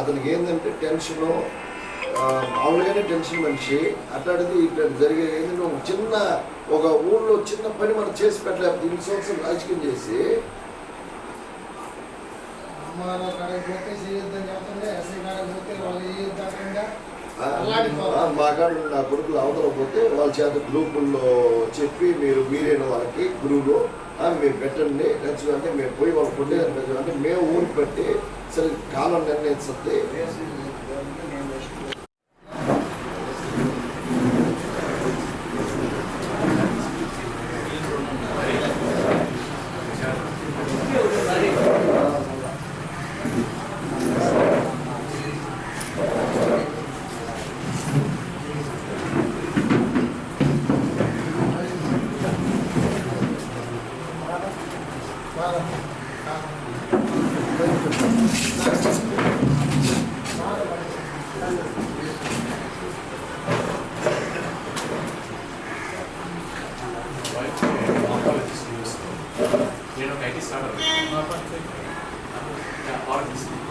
అతనికి ఏంటంటే టెన్షన్ మామూలుగానే టెన్షన్ మనిషి. అట్లాంటిది ఇట్లా జరిగే ఏంటంటే ఒక చిన్న ఒక ఊళ్ళో చిన్న పని మనం చేసి పెట్టలేకపోతే ఇన్ని సంవత్సరం రాజకీయం చేసి. అమ్మ కాడకి పోతే చేయొద్దని చెప్తుండే ఎస్ఐ కాడకి పోతే వాళ్ళు చేయొద్దు మా కాడ నా కొడుకులు అవతల పోతే వాళ్ళ చేత గ్రూపుల్లో చెప్పి మీరు మీరైన వాళ్ళకి గురువులు మేము మీరు పెట్టండి నచ్చిన అంటే మేము పోయి వాళ్ళు కొట్టేదని పెట్టండి. అంటే మేము ఊరికి పెట్టి సరే కాలం నిర్ణయిస్తుంది నేను ఒక ఐటీ స్టార్ట్ ఆర్డర్ తీసుకున్నాను